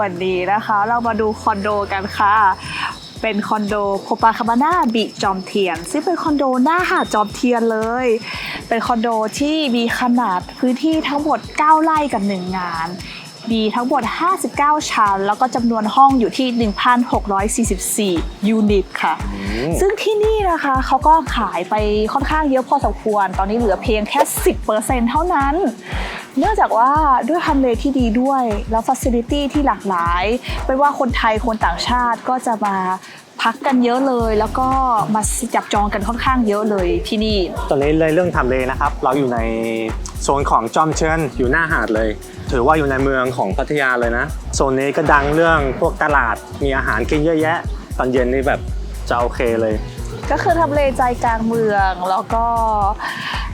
วันนี้นะคะ เรามาดูคอนโดกันค่ะ เป็นคอนโดโคปาคาบาน่าบีจอมเทียน ซึ่งเป็นคอนโดหน้าหาดจอมเทียนเลย เป็นคอนโดที่มีขนาดพื้นที่ทั้งหมด 9 ไร่กับ 1 งานมีทั้งหมด 59 ชั้น แล้วก็จำนวนห้องอยู่ที่ 1,644 ยูนิตค่ะ ซึ่งที่นี่นะคะเขาก็ขายไปค่อนข้างเยอะพอสมควร ตอนนี้เหลือเพียงแค่ 10%เท่านั้น เนื่องจากว่าด้วยทำเลที่ดีด้วย แล้วฟั c ซิลิตี้ที่หลากหลาย ไม่ว่าคนไทยคนต่างชาติก็จะมาพักกันเยอะเลย แล้วก็มาจับจองกันค่อนข้างเยอะเลยที่นี่ตอนนี้เลยเรื่องทำเลนะครับ เราอยู่ในโซนของจอมเชิญอยู่หน้าหาดเลย ถือว่าอยู่ในเมืองของพัทยาเลยนะโซนนี้ก็ดังเรื่องพวกตลาดมีอาหารกินเยอะแยะ ตอนเย็นนี่แบบจะโอเคเลย ก็คือทำเลใจกลางเมืองแล้วก็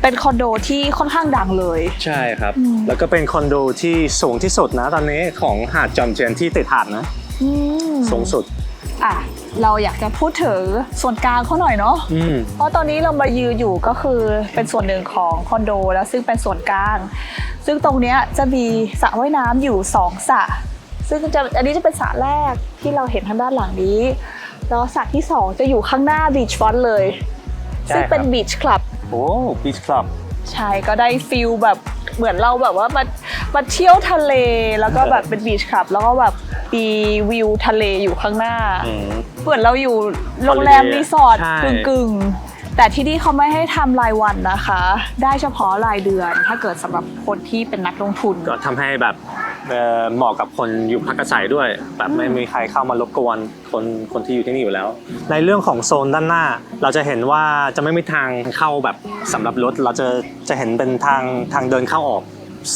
เป็นคอนโดที่ค่อนข้างดังเลย ใช่ครับอืมแล้วก็เป็นคอนโดที่สูงที่สุดนะตอนนี้ของหาดจอมเชิญที่ติดหาดนะอืมสูงสุดอะเราอยากจะพูดถึงส่วนกลางเขาหน่อยเนาะอืมเพราะตอนนี้เรามายืนอยู่ก็คือเป็นส่วนหนึ่งของคอนโดแล้วซึ่งเป็นส่วนกลาง ซึ่งตรงเนี้ยจะมีสระว่ายน้ำอยู่สองสระซึ่งจะอันนี้จะเป็นสระแรกที่เราเห็นทางด้านหลังนี้แล้วสระที่สองจะอยู่ข้างหน้าบีชฟรอนต์เลยใช่ซึ่งเป็นครับบีชคลับ โอ้บีชคลับ ใช่ก็ได้ฟิลแบบเหมือนเราแบบว่ามามาเที่ยวทะเลแล้วก็แบบเป็นบีชคลับ แล้วก็แบบมีวิวทะเลอยู่ข้างหน้า เหมือนเราอยู่โรงแรม Holiday รีสอร์ทใช่กึ่งกึ่งๆแต่ที่นี่เขาไม่ให้ทำรายวันนะคะ ได้เฉพาะรายเดือนถ้าเกิดสำหรับคนที่เป็นนักลงทุน ก็ทำให้แบบ เอ่อเหมาะกับคนอยู่พักอาศัยด้วย แบบไม่มีใครเข้ามารบกวนคนคนที่อยู่ที่นี่อยู่แล้ว ในเรื่องของโซนด้านหน้า เราจะเห็นว่าจะไม่มีทางเข้าแบบสำหรับรถ เราจะจะเห็นเป็นทางทางเดินเข้าออก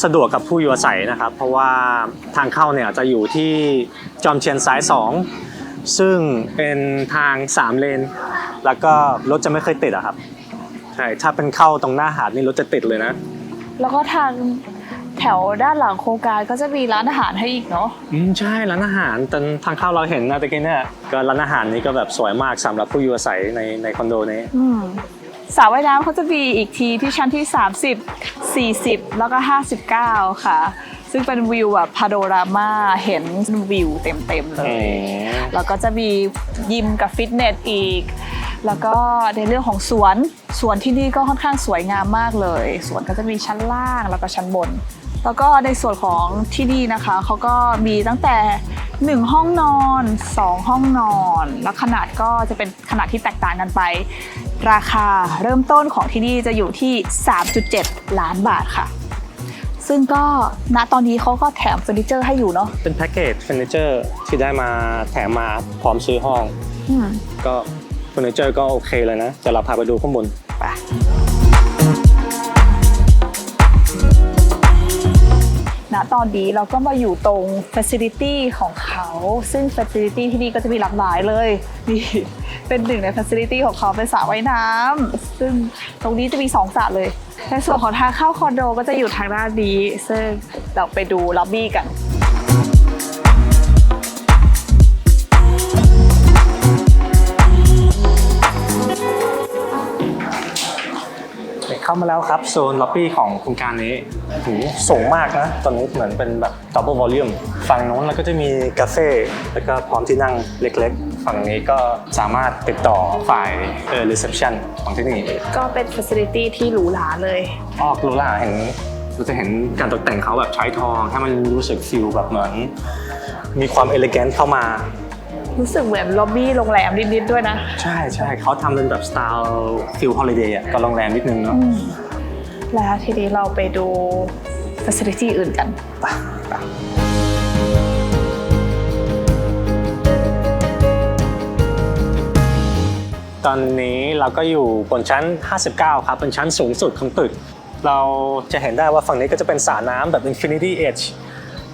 สะดวกกับผู้อยู่อาศัยนะครับ เพราะว่าทางเข้าเนี่ยจะอยู่ที่จอมเชียนซ้าย 2 ซึ่งเป็นทาง 3 เลน แล้วก็รถจะไม่เคยติดอะครับใช่ถ้าเป็นเข้าตรงหน้าหาดนี่รถจะติดเลยนะ แล้วก็ทางแถวด้านหลังโครงการก็จะมีร้านอาหารให้อีกเนาะอืมใช่ร้านอาหารตอนทางเข้าเราเห็นนะตะกี้เนี่ยก็ร้านอาหารนี้ก็แบบสวยมากสำหรับผู้อยู่อาศัยในในคอนโดนี้อืมสระว่ายน้ำเขาจะมีอีกทีที่ชั้นที่ 30 40 แล้วก็ 59 ค่ะ ซึ่งเป็นวิวแบบพาโดรามาเห็นวิวเต็มๆเลย แล้วก็จะมียิมกับฟิตเนสอีก แล้วก็ในเรื่องของสวน สวนที่นี่ก็ค่อนข้างสวยงามมากเลย สวนก็จะมีชั้นล่างแล้วก็ชั้นบน แล้วก็ในส่วนของที่นี่นะคะเขาก็มีตั้งแต่1ห้องนอน2ห้องนอน แล้วขนาดก็จะเป็นขนาดที่แตกต่างกันไป ราคาเริ่มต้นของที่นี่จะอยู่ที่ 3.7 ล้านบาทค่ะ ซึ่งก็ณตอนนี้เขาก็แถมเฟอร์นิเจอร์ให้อยู่เนาะเป็นแพ็กเกจเฟอร์นิเจอร์ที่ได้มาแถมมาพร้อมซื้อห้อง อืมก็เฟอร์นิเจอร์ก็โอเคเลยนะจะเราพาไปดูข้างบนไปณตอนนี้เราก็มาอยู่ตรง Facility ของเขา ซึ่ง Facility ที่นี่ก็จะมีหลากหลายเลยนี่เป็นหนึ่งใน Facility ของเขาเป็นสระว่ายน้ำซึ่งตรงนี้จะมีสองสระเลย ในส่วนของทางเข้าคอนโดก็จะอยู่ทางด้านนี้ซึ่งเราไปดูล็อบบี้กันเข้ามาแล้วครับ โซนล็อบบี้ของโครงการนี้หูสูงมากนะ ตอนนี้เหมือนเป็นแบบ double volume ฝั่งโน้นเราก็จะมีกาเฟ่แล้วก็พร้อมที่นั่งเล็กๆ ฝั่งนี้ก็สามารถติดต่อฝ่ายเออ reception ของที่นี่ก็เป็น Facility ที่หรูหราเลย ออกรู้ล่ะเห็นเราจะเห็นการตกแต่งเขาแบบใช้ทอง ให้มันรู้สึกฟิลแบบเหมือน มีความเอลิแกนเข้ามา รู้สึกเหมือนล็อบบี้โรงแรมนิดๆด้วยนะ ใช่ใช่เขาทำเป็นแบบสไตล์ฟิลฮอลิเดย์อะก็โรงแรมนิดนึงเนาะแล้วทีนี้เราไปดู facility อื่นกัน ตอนนี้เราก็อยู่บนชั้น 59 ครับ เป็นชั้นสูงสุดของตึก เราจะเห็นได้ว่าฝั่งนี้ก็จะเป็นสระน้ำแบบ Infinity Edge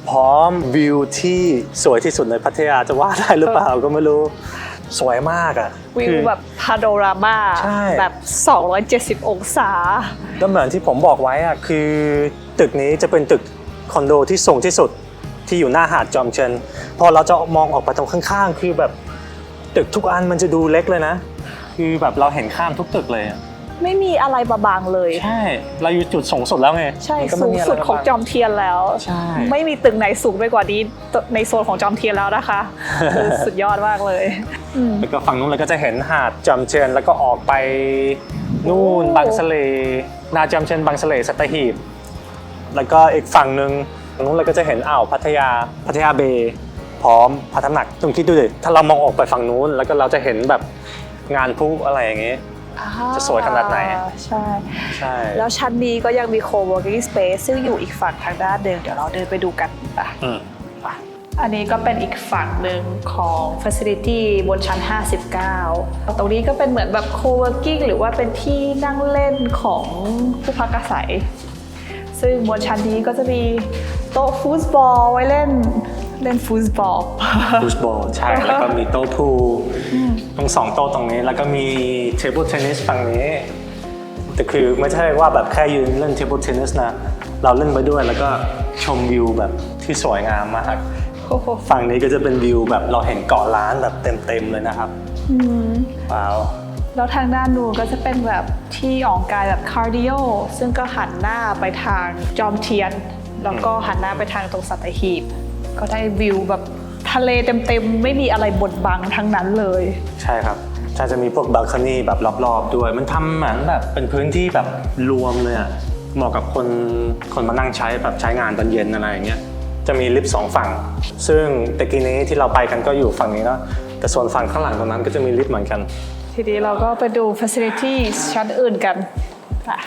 พร้อมวิวที่สวยที่สุดในพัทยาจะว่าได้หรือเปล่าก็ไม่รู้ สวยมากอะวิคืวอแบบพาโดรามาใช่แบบ 270 องศาก็เหมือนที่ผมบอกไว้อะคือตึกนี้จะเป็นตึกคอนโดที่สูงที่สุดที่อยู่หน้าหาดจอมเชนพอเราจะมองออกไปตรงข้างๆ คือแบบตึกทุกอันมันจะดูเล็กเลยนะ คือแบบเราเห็นข้ามทุกตึกเลยอะไม่มีอะไรบาบางเลย ใช่ เราอยู่จุดสูงสุดแล้วไง ใช่มันก็สูไม่งมีะไรสุดของมาบัจอมเทียนแล้ว ใช่ ไม่มีตึกไหนสูงไปกว่านี้ในโซนของจอมเทียนแล้วนะคะ คือสุดยอดมากเลยอืม แล้วก็ฝั่งนู้นเราก็จะเห็นหาดจอมเทียนแล้วก็ออกไปนู่นโอ้ บางสะเลนาจอมเทียนบางสะเลสัตหีบ แล้วก็อีกฝั่งหนึ่งตรงนู้นเราก็จะเห็นอ่าวพัทยาพัทยาเบย์พร้อมพัฒหนักตรงคิดดูดิถ้าเรามองออกไปฝั่งนู้นแล้วก็เราจะเห็นแบบ งานพลุอะไรอย่างงี้ จะสวยขนาดไหน ใช่ ใช่ แล้วชั้นนี้ก็ยังมี co-working space ซึ่งอยู่อีกฝั่งทางด้านเดิมเดี๋ยวเราเดินไปดูกันปะอืมอันนี้ก็เป็นอีกฝั่งหนึ่งของ facility บนชั้น 59 ตรงนี้ก็เป็นเหมือนแบบ co-working หรือว่าเป็นที่นั่งเล่นของผู้พักอาศัย ซึ่งบนชั้นนี้ก็จะมีโต๊ะฟุตบอลไว้เล่น เล่นฟุตบอล ฟุตบอลใช่ แล้วก็มีโต๊ะพูลตรงสองโต๊ะตรงนี้ แล้วก็มีเทเบิลเทนนิสฝั่งนี้ แต่คือไม่ใช่ว่าแบบแค่ยืนเล่นเทเบิลเทนนิสนะ เราเล่นไปด้วยแล้วก็ชมวิวแบบที่สวยงามมากโอ้โหฝั่งนี้ก็จะเป็นวิวแบบเราเห็นเกาะล้านแบบเต็มๆเลยนะครับอืมว้าวแล้วทางด้านนู้นก็จะเป็นแบบที่ออกกายแบบคาร์ดิโอซึ่งก็หันหน้าไปทางจอมเทียน แล้วก็หันหน้าไปทางตรงสัตหีบ ก็ได้วิวแบบทะเลเต็มๆ ไม่มีอะไรบดบังทั้งนั้นเลย ใช่ครับถ้าจะมีพวกบัลคอนี่แบบรอบๆด้วย มันทำเหมือนแบบเป็นพื้นที่แบบรวมเลยอะเหมาะกับคนคนมานั่งใช้แบบใช้งานตอนเย็นอะไรอย่างเงี้ยจะมีลิฟต์สองฝั่ง ซึ่งตะกี้นี้ที่เราไปกันก็อยู่ฝั่งนี้เนาะแต่ส่วนฝั่งข้างหลังตรงนั้นก็จะมีลิฟต์เหมือนกันทีนี้เราก็ไปดู facilities ชั้นอื่นกันอะ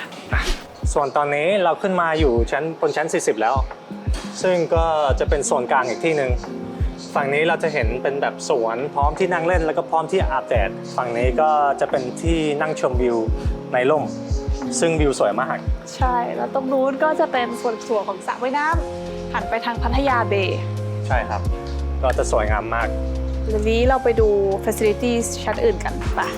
ส่วนตอนนี้เราขึ้นมาอยู่ชั้นบนชั้น 40 แล้ว ซึ่งก็จะเป็นโซนกลางอีกที่หนึ่งฝั่งนี้เราจะเห็นเป็นแบบสวนพร้อมที่นั่งเล่นแล้วก็พร้อมที่อาบแดดฝั่งนี้ก็จะเป็นที่นั่งชมวิวในร่ม ซึ่งวิวสวยมาก ใช่ แล้วตรงนู้นก็จะเป็นส่วนส่วนของสระว่ายน้ำหันไปทางพัทยาเบย์ใช่ครับ ก็จะสวยงามมากทีนี้เราไปดู facilities ชั้นอื่นกันป่ะ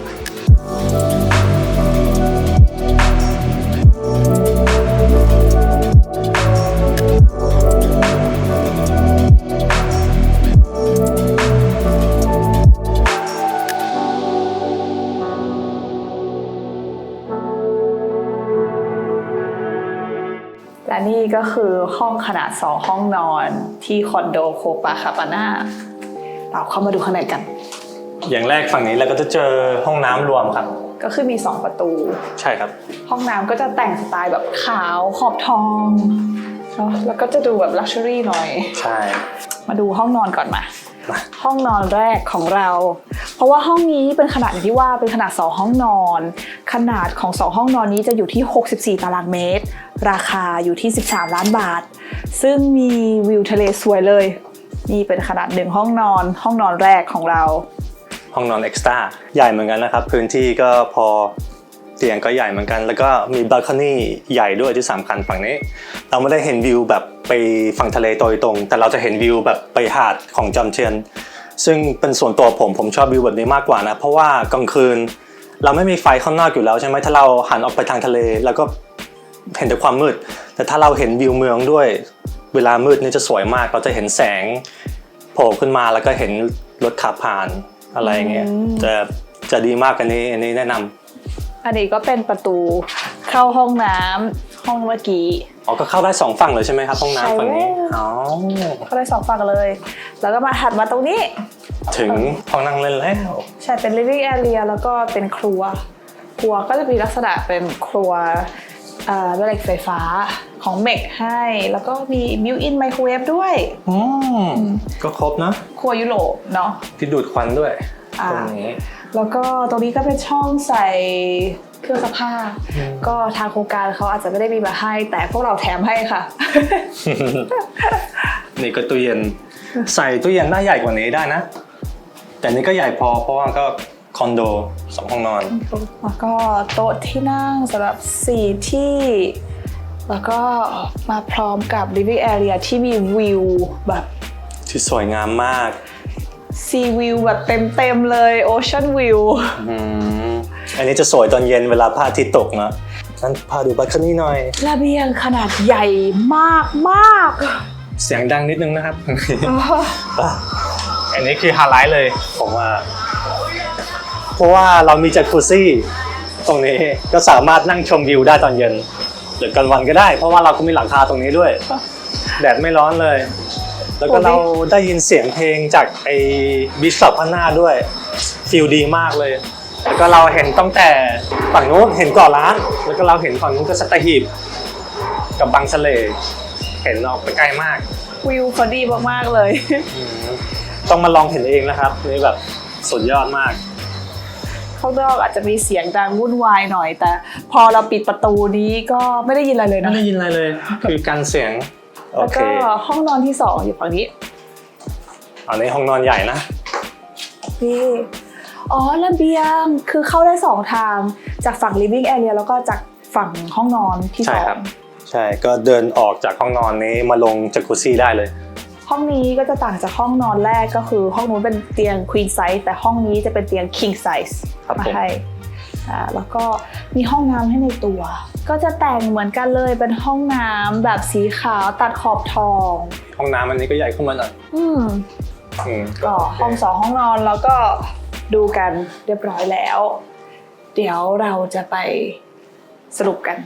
และนี่ก็คือห้องขนาด 2 ห้องนอนที่คอนโดโคปาคาปาน่าเราเข้ามาดูข้างในกัน อย่างแรกฝั่งนี้เราก็จะเจอห้องน้ำรวมครับ ก็คือมี 2 ประตู ใช่ครับ ห้องน้ำก็จะแต่งสไตล์แบบขาวขอบทองเนอะแล้วก็จะดูแบบลักชัวรี่หน่อย ใช่ มาดูห้องนอนก่อนมามา ห้องนอนแรกของเรา เพราะว่าห้องนี้เป็นขนาดอย่างที่ว่าเป็นขนาด 2 ห้องนอน ขนาดของ 2 ห้องนอนนี้จะอยู่ที่ 64 ตารางเมตร ราคาอยู่ที่ 13 ล้านบาท ซึ่งมีวิวทะเลสวยเลย นี่เป็นขนาดหนึ่งห้องนอน ห้องนอนแรกของเรา ห้องนอนเอ็กซ์ตร้าใหญ่เหมือนกันนะครับ พื้นที่ก็พอเตียงก็ใหญ่เหมือนกัน แล้วก็มีบัลคอนี่ใหญ่ด้วยที่สำคัญฝั่งนี้ เราไม่ได้เห็นวิวแบบ ไปฝั่งทะเลโดยตรง แต่เราจะเห็นวิวแบบไปหาดของจอมเทียน ซึ่งเป็นส่วนตัวผมผมชอบวิวแบบนี้มากกว่านะ เพราะว่ากลางคืน เราไม่มีไฟข้างนอกอยู่แล้วใช่ไหมถ้าเราหันออกไปทางทะเล แล้วก็เห็นแต่ความมืด แต่ถ้าเราเห็นวิวเมืองด้วย เวลามืดนี่จะสวยมาก เราจะเห็นแสงโผล่ขึ้นมาแล้วก็เห็นรถขับผ่านอะไรอย่างเงี้ยอืมจะจะดีมากอันนี้อันนี้แนะนำอันนี้ก็เป็นประตูเข้าห้องน้ำ ห้องเมื่อกี้ อ๋อก็เข้าได้สองฝั่งเลยใช่ไหมครับห้องน้ำฝั่งนี้ใช่แล้วอ๋อเข้าได้สองฝั่งเลย แล้วก็มาถัดมาตรงนี้ ถึงห้องนั่งเล่นแล้วใช่เป็น living area แล้วก็เป็นครัว ครัวก็จะมีลักษณะเป็นครัวเอ่อแม่เหล็กไฟฟ้าของเมกให้ แล้วก็มี built-in microwave ด้วยอืมก็ครบนะ ครัวยุโรปเนาะที่ดูดควันด้วยอ่าตรงนี้แล้วก็ตรงนี้ก็เป็นช่องใส่ เครื่องซักผ้าอืมก็ทางโครงการเขาอาจจะไม่ได้มีมาให้ แต่พวกเราแถมให้ค่ะ นี่ก็ตู้เย็น ใส่ตู้เย็นได้ใหญ่กว่านี้ได้นะ แต่นี่ก็ใหญ่พอเพราะว่าก็คอนโดสองห้องนอน แล้วก็โต๊ะที่นั่งสำหรับ4ที่ แล้วก็มาพร้อมกับ living area ที่มีวิวแบบที่สวยงามมาก sea view แบบเต็มๆเลย ocean view อืม อันนี้จะสวยตอนเย็นเวลาพระอาทิตย์ตกนะนั่นพาดูบัลคอนี่หน่อย ระเบียงขนาดใหญ่มากมากเสียงดังนิดนึงนะครับอะอันนี้คือไฮไลท์เลย ผมว่า เพราะว่าเรามีจักรุซี่ ตรงนี้ก็สามารถนั่งชมวิวได้ตอนเย็น หรือกลางวันก็ได้ เพราะว่าเราก็มีหลังคาตรงนี้ด้วย แดดไม่ร้อนเลย แล้วก็โอ้ยเราได้ยินเสียงเพลงจากไอ้บิชอปข้างหน้าด้วยฟิลดีมากเลย แล้วก็เราเห็นตั้งแต่ฝั่งนู้นเห็นเก่อร้านแล้วก็เราเห็นฝั่งนู้นก็สัตหีบกับบางสะเลเห็นออกไปไกลมากวิวเขาดีมากๆเลยอืมต้องมาลองเห็นเองนะครับนี่แบบสุดยอดมากข้างนอกอาจจะมีเสียงดังวุ่นวายหน่อย แต่พอเราปิดประตูนี้ก็ไม่ได้ยินอะไรเลยไม่นะได้ยินอะไรเลย คือการเสียงโอแล้วเคก็ห้องนอนที่สองอยู่ฝั่งนี้อันนี้ห้องนอนใหญ่นะนี่ อ๋อระเบียงคือเข้าได้สองทาง จากฝั่ง living area แล้วก็จากฝั่งห้องนอนที่ใช่สอครังบใช่ก็เดินออกจากห้องนอนนี้มาลงจากกุซี่ได้เลย ห้องนี้ก็จะต่างจากห้องนอนแรกก็คือห้องนู้นเป็นเตียง queen size แต่ห้องนี้จะเป็นเตียง king size ครับมาผม ให้อ่าแล้วก็มีห้องน้ำให้ในตัว ก็จะแต่งเหมือนกันเลยเป็นห้องน้ำแบบสีขาวตัดขอบทอง ห้องน้ำอันนี้ก็ใหญ่ขึ้นมาหน่อยอืม อืมก็ห้องสองห้องนอนแล้วก็ ดูกันเรียบร้อยแล้ว เดี๋ยวเราจะไปสรุปกัน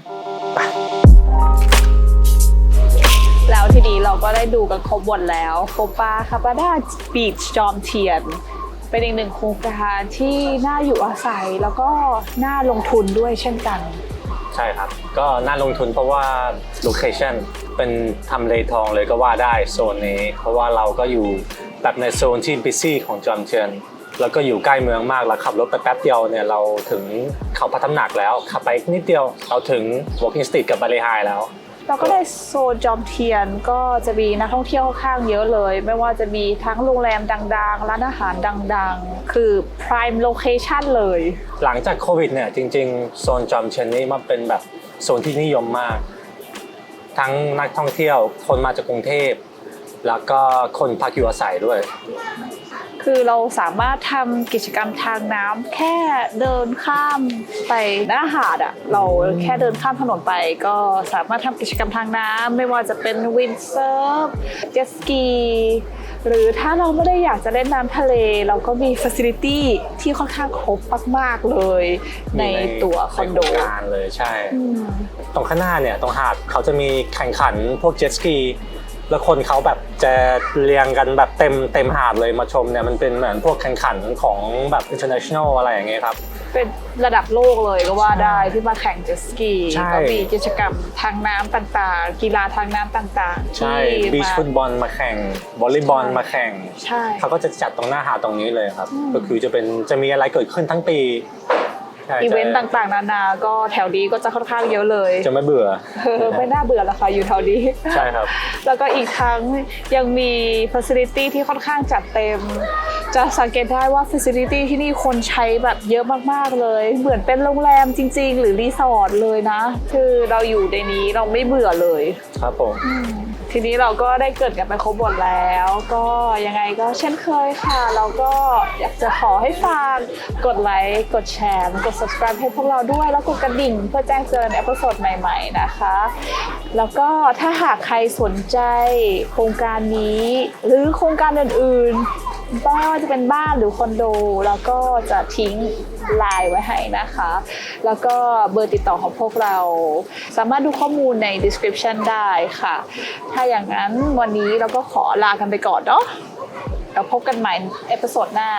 แล้วทีนี้เราก็ได้ดูกันครบหมดแล้วโคปาคาปาดาบีชจอมเทียน เป็นอีกหนึ่งโครงการที่น่าอยู่อาศัยแล้วก็น่าลงทุนด้วยเช่นกัน ใช่ครับ ก็น่าลงทุนเพราะว่าโลเคชันเป็นทำเลทองเลยก็ว่าได้โซนนี้ เพราะว่าเราก็อยู่แบบในโซนที่บิซี่ของจอมเทียน แล้วก็อยู่ใกล้เมืองมากแล้วขับรถไปแป๊บเดียวเนี่ยเราถึงเขาพัฒหนักแล้ว ขับไปนิดเดียวเราถึง Walking Street กับบาลีไฮแล้ว เราก็ได้โซนจอมเทียนก็จะมีนักท่องเที่ยวค่อนข้างเยอะเลย ไม่ว่าจะมีทั้งโรงแรมดังๆ ร้านอาหารดังๆ คือ prime location เลย หลังจากโควิดเนี่ยจริงๆ โซนจอมเทียนนี่มันเป็นแบบโซนที่นิยมมาก ทั้งนักท่องเที่ยวคนมาจากกรุงเทพ แล้วก็คนพักอยู่อาศัยด้วย คือเราสามารถทำกิจกรรมทางน้ำแค่เดินข้ามไปหน้าหาดอะเราแค่เดินข้ามถนนไป ก็สามารถทำกิจกรรมทางน้ำไม่ว่าจะเป็นวินเซิร์ฟเจ็ตสกีหรือถ้าเราไม่ได้อยากจะเล่นน้ำทะเล เราก็มีฟัซิลิตี้ที่ค่อนข้างครบมากๆเลย ในตัวคอนโดในโครงการเลยใช่อืมตรงข้างหน้าเนี่ยตรงหาดเขาจะมีแข่งขันพวกเจ็ตสกี แล้วคนเขาแบบจะเรียงกันแบบเต็มเต็มหาดเลยมาชมเนี่ยมันเป็นเหมือนพวกแข่งขันของแบบ international อะไรอย่างเงี้ยครับ เป็นระดับโลกเลยก็ว่าได้ที่มาแข่งเจ็ตสกีใช่ ก็มีกิจกรรมทางน้ำต่างๆ กีฬาทางน้ำต่างๆใช่ที่บีชมาฟุตบอลมาแข่งวอลเลย์บอลมาแข่ง ใช่ เขาก็จะจัดตรงหน้าหาดตรงนี้เลยครับ อืม ก็คือจะเป็นจะมีอะไรเกิดขึ้นทั้งปี ใช่อีเวนต์จะต่างๆ นานา ก็แถวนี้ก็จะค่อนข้างเยอะเลย จะไม่เบื่อเออไม่น่าเบื่อละค่ะอยู่แถวนี้ ใช่ครับ แล้วก็อีกทั้งยังมี facility ที่ค่อนข้างจัดเต็ม จะสังเกตได้ว่า facility ที่นี่คนใช้แบบเยอะมากๆเลย เหมือนเป็นโรงแรมจริง ๆ หรือรีสอร์ทเลยนะ คือเราอยู่ในนี้เราไม่เบื่อเลย ครับผม ทีนี้เราก็ได้เกิดกันไปครบหมดแล้ว ก็ยังไงก็เช่นเคยค่ะ เราก็อยากจะขอให้ฝากกดไลค์กดแชร์กด subscribe ให้พวกเราด้วย แล้วกดกระดิ่งเพื่อแจ้งเตือนเอพิโซดใหม่ๆนะคะ แล้วก็ถ้าหากใครสนใจโครงการนี้ หรือโครงการอื่นๆ ไม่ว่าจะเป็นบ้านหรือคอนโด แล้วก็จะทิ้งไลน์ไว้ให้นะคะ แล้วก็เบอร์ติดต่อของพวกเรา สามารถดูข้อมูลใน description ได้ค่ะ ถ้าอย่างนั้นวันนี้เราก็ขอลากันไปก่อนเนาะเราพบกันใหม่เอพิโซดหน้า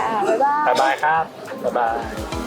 ค่ะบ๊ายบาย บ๊ายบายครับ บ๊ายบาย